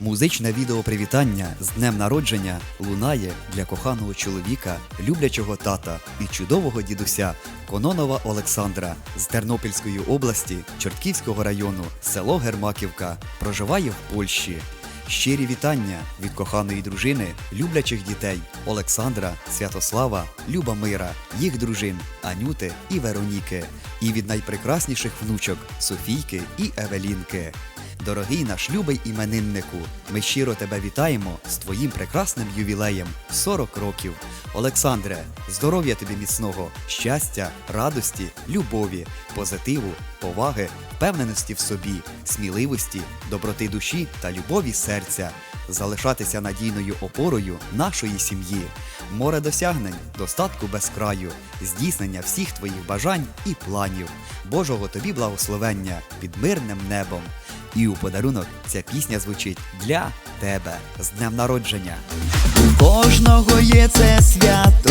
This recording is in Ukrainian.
Музичне відео привітання з днем народження лунає для коханого чоловіка, люблячого тата і чудового дідуся Кононова Олександра з Тернопільської області, Чортківського району, село Гермаківка, проживає в Польщі. Щирі вітання від коханої дружини, люблячих дітей Олександра, Святослава, Любомира, їх дружин Анюти і Вероніки, і від найпрекрасніших внучок Софійки і Евелінки. Дорогий наш любий імениннику, ми щиро тебе вітаємо з твоїм прекрасним ювілеєм. 40 років. Олександре, здоров'я тобі міцного, щастя, радості, любові, позитиву, поваги, впевненості в собі, сміливості, доброти душі та любові серця, залишатися надійною опорою нашої сім'ї, море досягнень, достатку без краю, здійснення всіх твоїх бажань і планів, Божого тобі благословення під мирним небом. І у подарунок ця пісня звучить для тебе з днем народження. У кожного є це свято,